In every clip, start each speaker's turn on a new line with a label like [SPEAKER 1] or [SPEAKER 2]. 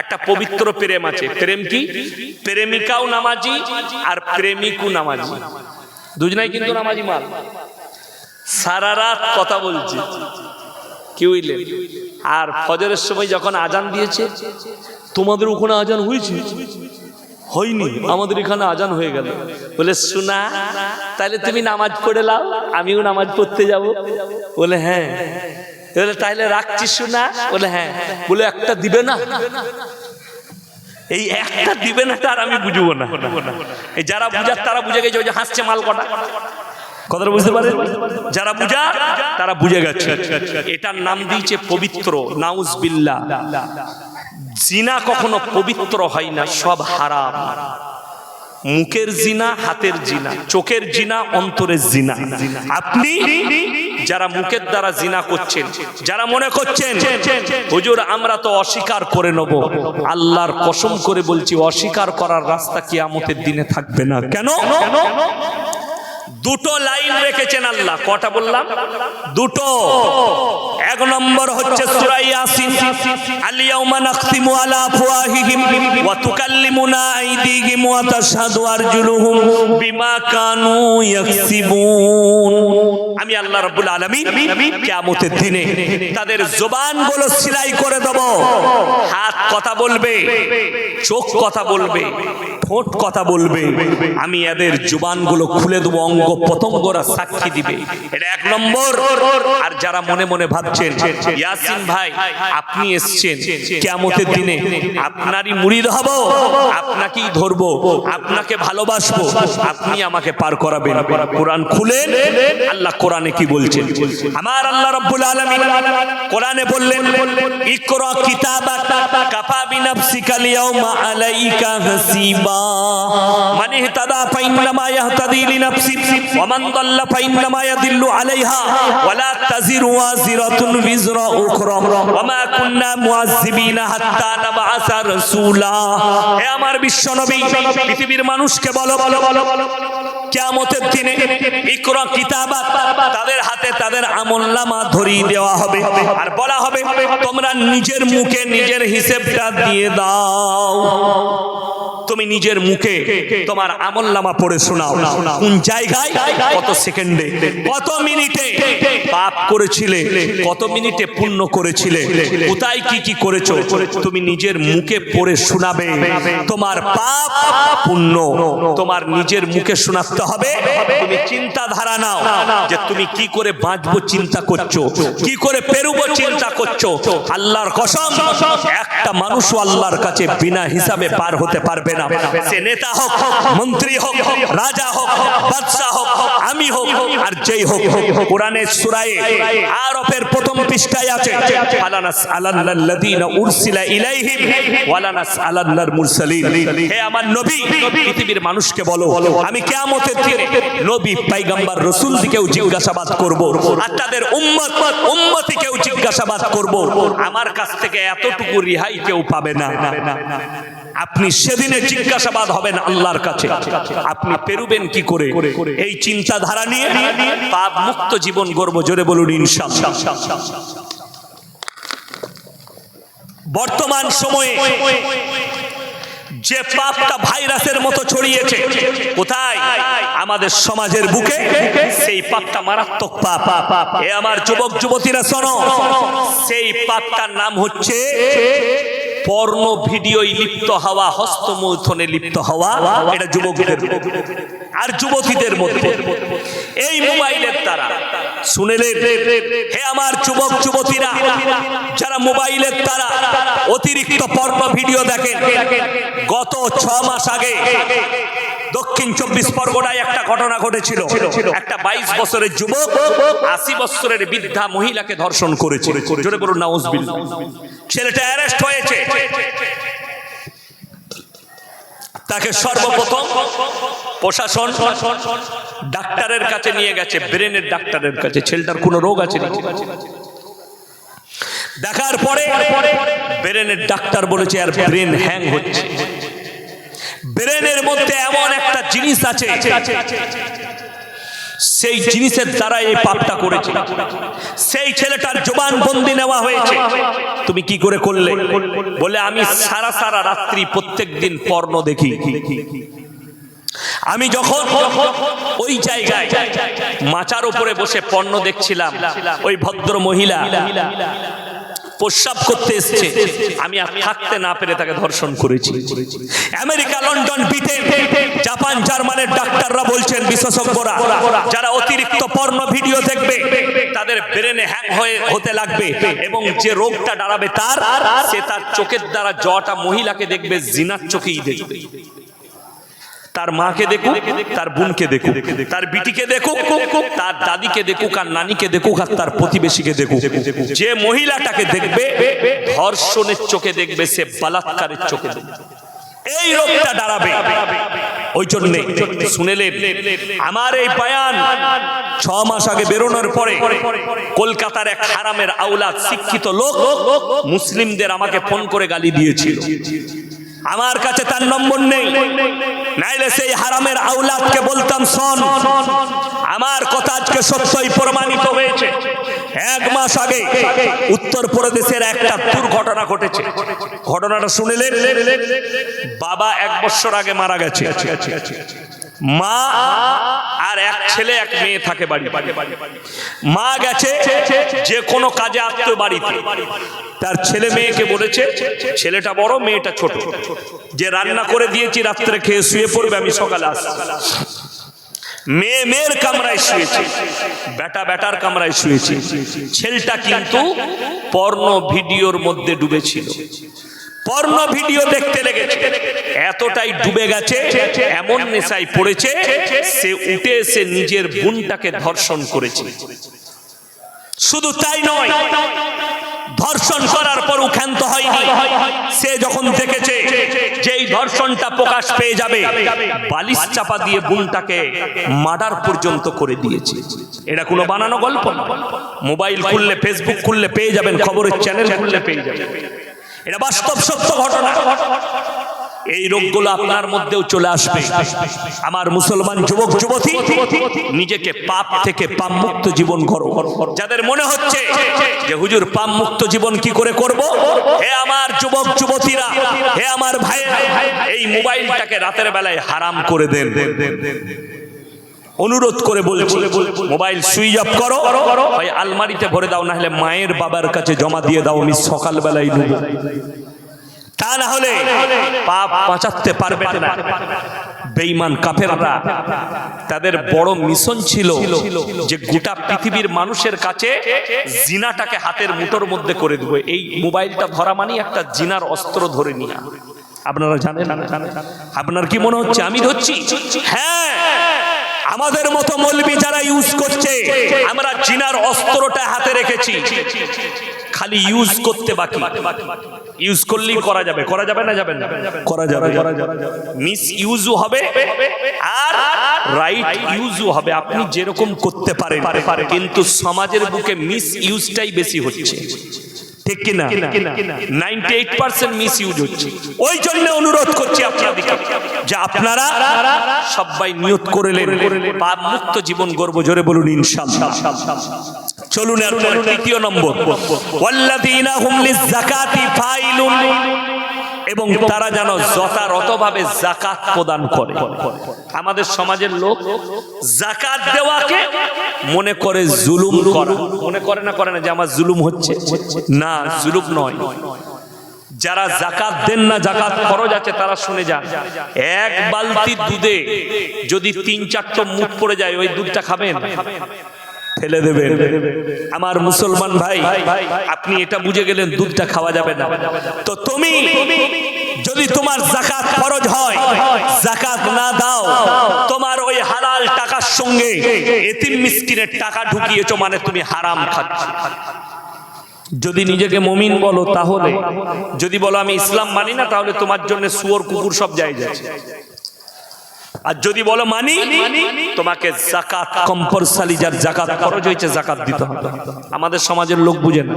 [SPEAKER 1] একটা পবিত্র প্রেম আছে। প্রেম কি? প্রেমিকাও নামাজি আর প্রেমিকও নামাজি। দুজনাই কিন্তু নামাজি মাল। সারা রাত কথা বলছি। কি বুঝলেন আর ফজরের সময় যখন আজান দিয়েছে, তোমাদের ওখানে আজান হয়েছে? হয়নি, আমাদের এখানে আজান হয়ে গেল। বলে, শোনা, তাহলে তুমি নামাজ পড়ে লাও, আমিও নামাজ পড়তে যাব। বলে হ্যাঁ। তাহলে রাখছি শোনা। বলে হ্যাঁ বলে একটা দিবে না। এই একটা দিবে না তার আমি বুঝব না। এই যারা বুঝার তারা বুঝে গেছে, ওই যে হাসছে মাল কটা। কথাটা বুঝতে পারে? যারা বুঝা তারা বুঝে গেছে। এটার নাম দিয়েছে পবিত্র নাউজ বিল্লা জিনা কখনো পবিত্র হয় না, সব হারাম। মুখের জিনা, হাতের জিনা, চোখের জিনা, অন্তরের জিনা। আপনি যারা মুখের দ্বারা জিনা করছেন, যারা মনে করছেন, হুজুর, আমরা তো অস্বীকার করে নেব। আল্লাহর কসম করে বলছি, অস্বীকার করার রাস্তা কি কিয়ামতের দিনে থাকবে না। কেন? দুটো লাইন রেখেছেন আল্লাহ। কটা বললাম? দুটো। এক নম্বর হচ্ছে সূরা ইয়াসিন। আলিয়াউমা নাখতিমু আলা আফওয়াহিহিম ওয়া তুকাল্লিমুনা আইদিহিম ওয়া তাশহাদু আরজুলুহুম বিমা কানু ইয়াকসিবুন। আমি আল্লাহ রাব্বুল আলামিন কিয়ামতের দিনে তাদের জবানগুলো সিলাই করে দেব। হাত কথা বলবে, চোখ কথা বলবে। ঠোঁট কথা বলবে, আমি এদের জুবানগুলো খুলে দেবো, অঙ্গ পতঙ্গরা সাক্ষী দিবে। এটা এক নম্বর। আর যারা মনে মনে ভাবছেন, ইয়াসিন ভাই, আপনি এসছেন কেমতের দিনে আপনারই মুড়িদ হব, আপনাকেই ধরবো, আপনাকে ভালোবাসবো, আপনি আমাকে পার করাবেন। কোরআন খুলেন, আল্লাহ কোরআনে কি বলছেন? আমার আল্লাহ রাব্বুল আলামিন কোরআনে বললেন, ইকরা কিতাবাক কাফা বিনাফসিকা আলাইকা হাসিবা। ফাইন্নামা ইয়াহতাদি লিনাফসি ওয়া মান দাল্লা ফাইন্নামা ইয়াদিল্লু আলাইহা। ওয়া লা তাজিরু ওয়াজিরাতুন বিজরা উখরা। ওয়া মা কুন্না মুআযিবিনা হাত্তা নাবআসা হে আমার বিশ্বনবী, পৃথিবীর মানুষকে বলো বলো বলো বলো কিয়ামতের দিনে ইকরা কিতাবাত তাদের হাতে তাদের আমলনামা ধরিয়ে দেওয়া হবে। আর বলা হবে, তোমরা নিজের মুখে নিজের হিসেবটা দিয়ে দাও। তুমি নিজের মুখে তোমার আমল নামা পড়ে শোনাও। কোন জায়গায়? কত সেকেন্ডে? কত মিনিটে? পাপ করেছিলে, কত মিনিটে পুণ্য করেছিলে? কোথায় কি কি করেছ? তুমি নিজের মুখে পড়ে শোনাবে। তোমার পাপ পুণ্য তোমার নিজের মুখে শোনাতে হবে। তুমি চিন্তাধারা নাও যে তুমি কি করে বাঁচবো চিন্তা করছ, কি করে পেরুবো চিন্তা করছ। আল্লাহর কসম, একটা মানুষও আল্লাহর কাছে বিনা হিসাবে পার হতে পারবে না। সে নেতা হোক মন্ত্রী হোক রাজা হোক বাদশাহ হোক আমি হোক আর যেই হোক। কোরআনের সূরায়ে আরফের প্রথম পৃষ্ঠায় আছে আলানাস আলাল্লাযীনা উরসিলা ইলাইহিম ওয়ালানাস আলাল্লার মুরসালিন। হে আমার নবী পৃথিবীর মানুষকে বলো আমি কিয়ামতের দিনে নবী পয়গম্বর রাসূল দিকেও জিজ্ঞাসাবাদ করব আর তাদের উম্মত উম্মতিকেও জিজ্ঞাসাবাদ করব। আমার কাছ থেকে এতটুকু রিহাই কেউ পাবে না। আপনি সেদিনে জিজ্ঞাসাবাদ হবেন আল্লাহর কাছে। আপনি পেরুবেন কি করে? এই চিন্তাধারা নিয়ে পাপ মুক্ত জীবন গর্ব জোরে বলুন, ইনশাআল্লাহ। বর্তমান সময়ে যে পাপটা ভাইরাসের মতো ছড়িয়েছে, কোথায়? আমাদের সমাজের বুকে সেই পাপটা মারাত্মক পাপ। এ আমার যুবক যুবতীরা শোনো, সেই পাপটার নাম হচ্ছে পর্ণ ভিডিওই লিপ্ত হওয়া, হস্তমৈথনে লিপ্ত হওয়া, এটা যুবকদের আর যুবকীদের মধ্যে। এই মোবাইলের দ্বারা শুনে হে আমার যুবক, যুবতীরা, যারা মোবাইলের তারা অতিরিক্ত পর্ণ ভিডিও দেখে গত ছ মাস আগে দক্ষিণ চব্বিশ পরগনায় একটা ঘটনা ঘটেছিল। একটা বাইশ বছরের যুবক আশি বছরের বৃদ্ধা মহিলাকে ধর্ষণ করেছে জোরে বলুন নাউজবিল ছেলেটা অ্যারেস্ট হয়েছে। তাকে সর্বপ্রথম প্রশাসন ডাক্তারের কাছে নিয়ে গেছে ব্রেনের ডাক্তারের কাছে। ছেলেটার কোনো রোগ আছে দেখার পরে ব্রেনের ডাক্তার বলেছে আর ব্রেন হ্যাং হচ্ছে। ব্রেনের মধ্যে এমন একটা জিনিস আছে, সেই জিনিসের দ্বারা এই পাপটা করেছে। সেই ছেলেটার জবান বন্দি নেওয়া হয়েছে। তুমি কি করে করলে? বলে, আমি সারা সারা রাত্রি প্রত্যেক দিন পর্ণ দেখি। আমি যখন ওই জায়গায় মাচার উপরে বসে পণ্য দেখছিলাম, ওই ভদ্র মহিলা প্রস্রাব করতে এসছে। আমি আর থাকতে না পেরে তাকে ধর্ষণ করেছি। আমেরিকা, লন্ডন, ব্রিটেন, জাপান, জার্মানের ডাক্তাররা বলছেন, বিশেষজ্ঞরা, যারা অতিরিক্ত পর্ণ ভিডিও দেখবে, তাদের ব্রেনে হ্যাং হয়ে হতে লাগবে এবং যে রোগটা দাঁড়াবে তার, সে তার চোখের দ্বারা জটা মহিলাকে দেখবে, জিনার চোখেই দেখবে। তার মাকে দেখুক, তার বোনকে দেখুক, তার বিটিকে দেখুক, তার দাদিকে দেখুক, আর নানিকে দেখুক, আর তার প্রতিবেশীকে দেখুক। যে মহিলাটাকে দেখবে, ধর্ষণের চোখে দেখবে, সে বালাৎকারের চোখে দেখবে। এই রোগটা দাঁড়াবে। ওই জন্যে শুনেলে আমার এই বায়ান ছ মাস আগে বেরোনোর পরে কলকাতার এক হারামের আউলাদ শিক্ষিত লোক মুসলিমদের আমাকে ফোন করে গালি দিয়েছিল। আমার কাছে তার নম্বর নেই। নাইলে সেই হারামের আউলাদকে বলতাম, শোন, আমার কথা আজকে সত্যই প্রমাণিত হয়েছে। এক মাস আগে উত্তর প্রদেশের একটা দুর্ঘটনা ঘটেছে। ঘটনাটা শুনিলেন? বাবা এক বছর আগে মারা গেছে। মা আর এক ছেলে, এক মেয়ে থাকে বাড়ি মা গেছে যে কোনো কাজে আত্মীয় বাড়িতে। তার ছেলে মেয়েকে বলেছে, ছেলেটা বড়, মেয়েটা ছোট। যে রান্না করে দিয়েছি, রাত্রে খেয়ে শুয়ে পড়বে, আমি সকালে আসছি। মেয়ে মেয়ের কামরায় শুয়েছে। বেটা বেটার কামরায় শুয়েছে। ছেলেটা কিন্তু পর্ণ ভিডিওর মধ্যে ডুবেছিল। পর্ণ ভিডিও দেখতে লেগেছে। এতটাই ডুবে গেছে, এমন নেশায় পড়েছে, সে উঠে এসে নিজের বোনটাকে ধর্ষণ করেছে। শুধু তাই নয়, ধর্ষণ করার পর ক্ষান্ত হয়নি। সে যখন দেখেছে যে এই ধর্ষণটা প্রকাশ পেয়ে যাবে, বালিশ চাপা দিয়ে বোনটাকে মার্ডার পর্যন্ত করে দিয়েছে। এটা কোনো বানানো গল্প? মোবাইল খুললে, ফেসবুক খুললে পেয়ে যাবেন খবরের চ্যানেল খুললে পেয়ে যাবেন। এটা বাস্তব সত্য ঘটনা। এই রোগগুলো আপনার মধ্যেও চলে আসবে। আমার মুসলমান যুবক, যুবতী, নিজেকে পাপ থেকে পাপ মুক্ত জীবন করো। যাদের মনে হচ্ছে যে, হুজুর পাপ মুক্ত জীবন কি করে করব? হে আমার যুবক, যুবতীরা, হে আমার ভাই এই মোবাইলটাকে রাতের বেলায় হারাম করে দেন। অনুরোধ করে বলছি মোবাইল সুইচ অফ করো। ওই আলমারিতে ভরে দাও না হলে মায়ের বাবার কাছে জমা দিয়ে দাও আমি সকালবেলায় নেব। তা না হলে পাপ বাঁচাতে পারবে না। বেঈমান কাফেররা তাদের বড় মিশন ছিল যে গোটা পৃথিবীর মানুষের কাছে জিনাটাকে হাতের মুঠোর মধ্যে করে দেবো। এই মোবাইলটা ধরা মানে একটা জিনার অস্ত্র ধরে নিয়ে। আপনারা জানেন? আপনার কি মনে হচ্ছে? আমি ধরছি? হ্যাঁ। আমাদের মতো মলবি যারা ইউজ করছে আমরা জিনার অস্ত্রটা হাতে রেখেছি। খালি ইউজ করতে বাকি। ইউজ করলেই করা যাবে। করা যাবে না যাবে না? করা যাবে মিস ইউজও হবে আর রাইট ইউজও হবে। আপনি যেরকম করতে পারেন কিন্তু সমাজের বুকে মিস ইউজটাই বেশি হচ্ছে। ঠিক কিনা? Ninety eight percent misuse হচ্ছে। ওই জন্য অনুরোধ করছি আপনাদেরকে যে আপনারা সবাই নিয়ত করলেন পাপ মুক্ত জীবন গর্ব জোরে বলুন ইনশাআল্লাহ। চলুন এরপর তৃতীয় নম্বর। ওয়াল্লাযীনা হুম লিযাকাতি ফাইলুন। এবং তারা যেন যথারতভাবে জাকাত প্রদান করে। আমাদের সমাজের লোক জাকাত দেওয়াকে মনে করে জুলুম করা। মনে করে না করে না যে আমার জুলুম হচ্ছে। না জুলুম নয়। যারা জাকাত দেন না জাকাত খরচ আছে তারা শুনে যান। এক বালতি দুধে যদি তিন চারটা মুখ পড়ে যায় ওই দুধটা খাবেন? ফেলে দেবেন। আমার মুসলমান ভাই আপনি এটা বুঝে গেলেন দুধটা খাওয়া যাবে না। তো তুমি যদি তোমার জাকাত খরচ হয় জাকাত না দাও টাকার সঙ্গে এতিম মিসকিনের টাকা ঢুকিয়েছো মানে তুমি হারাম খাচ্ছ। যদি নিজেকে মমিন বলো তাহলে, যদি বলো আমি ইসলাম মানি না, তাহলে তোমার জন্য সুয়র কুকুর সব যায় যাচ্ছে আর যদি বলো মানি, তোমাকে জাকাত কম্পালসারি যার জাকাত খরচ হয়েছে জাকাত দিতে হবে। আমাদের সমাজের লোক বুঝে না।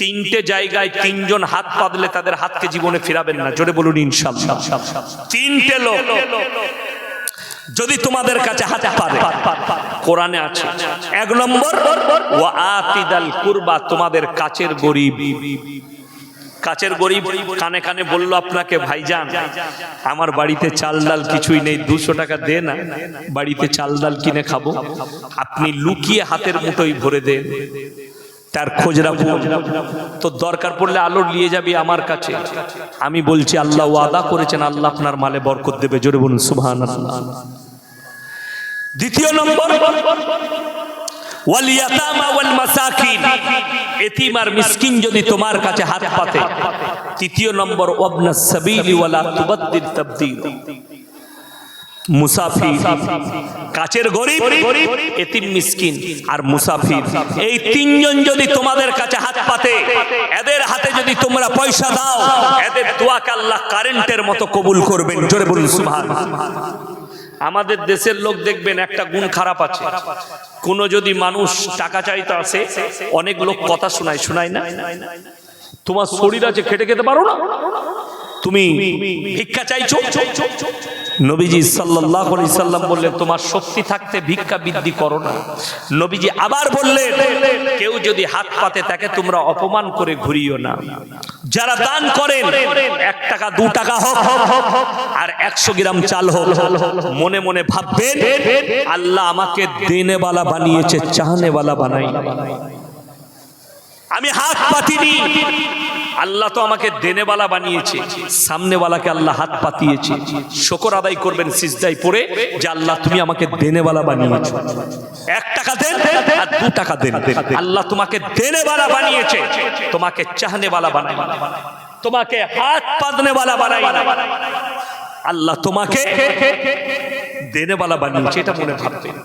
[SPEAKER 1] তিনটে জায়গায় তিনজন হাত পাতলে তাদের হাতকে জীবনে ফিরাবেন না। জোরে বলুন ইনশাল্লাহ। তিনটে লোক। যদি তোমাদের কাছে হাতে পারে। কোরআনে আছে, এক নম্বর ও আতিদাল কুরবা, তোমাদের কাছের গরিব। কাছের গরিব কানে কানে বলল আপনাকে, ভাইজান, আমার বাড়িতে চাল ডাল কিছুই নেই, দুশো টাকা দে না। বাড়িতে চাল ডাল কিনে খাব। আপনি লুকিয়ে হাতের মুঠোই ভরে দেন। তার খোঁজ রাখুন তো দরকার পড়লে আলো নিয়ে যাবি আমার কাছে। আমি বলছি, আল্লাহ ওয়াদা করেছেন, আল্লাহ আপনার মালে বরকত দেবে। জোরে বলুন সুবহান দ্বিতীয় নম্বর যদি তোমার কাছে হাত তৃতীয় নম্বর সাবিলি ওয়ালা মুসাফির কাছের গরিব। এতিম মিসকিন আর মুসাফির। এই তিনজন যদি তোমাদের কাছে হাত পাতে এদের হাতে যদি তোমরা পয়সা দাও এদের দোয়াকে আল্লাহ কারেন্টের মতো কবুল করবেন। জোরে বলুন সুবহান। আমাদের দেশের লোক দেখবেন একটা গুণ খারাপ আছে। কোন যদি মানুষ টাকা চাইতে আসে অনেক লোক কথা শোনায় শোনায় না? তোমার শরীর আছে খেটে খেতে পারো না? তুমি ভিক্ষা চাইছো? নবীজি সাল্লাল্লাহু আলাইহি সাল্লাম বললেন তোমার শক্তি থাকতে ভিক্ষা বৃদ্ধি করো না। নবীজি আবার বললেন কেউ যদি হাত পাতে তাকে তোমরা অপমান করে ঘুরিও না। যারা দান করেন এক টাকা দু টাকা হোক আর একশো গ্রাম চাল হোক মনে মনে ভাববেন আল্লাহ আমাকে দেনেওয়ালা বানিয়েছে চাহনেওয়ালা বানাই আমি হাত পাতিনি। আল্লাহ তো আমাকে দেনেওয়ালা বানিয়েছে। সামনেওয়ালাকে আল্লাহ হাত পাতিয়েছে। শকর আদায় করবেন সিজদাই পড়ে যে আল্লাহ তুমি আমাকে দেনেওয়ালা বানিয়েছো। এক টাকা দেন আর দু টাকা দেন। আল্লাহ তোমাকে দেনেওয়ালা বানিয়েছে। তোমাকে চাহনেওয়ালা বানাই তোমাকে হাত পাতনেওয়ালা বানাই আল্লাহ তোমাকে দেনেওয়ালা বানিয়েছে, এটা মনে ভাববেন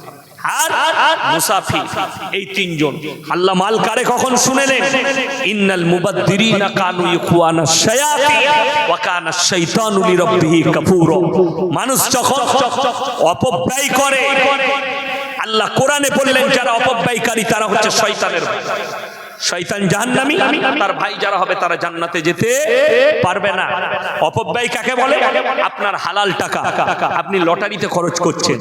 [SPEAKER 1] আল্লাহ মানুষ যখন অপব্যয় করে, আল্লাহ কোরআনে বললেন, যারা অপব্যয়কারী, তারা হচ্ছে শয়তানের শয়তান জাহান্নামী, তার ভাই যারা হবে, তারা জান্নাতে যেতে পারবে না। অপব্যয় কাকে বলে? আপনার হালাল টাকা। আপনি লটারিতে খরচ করছেন।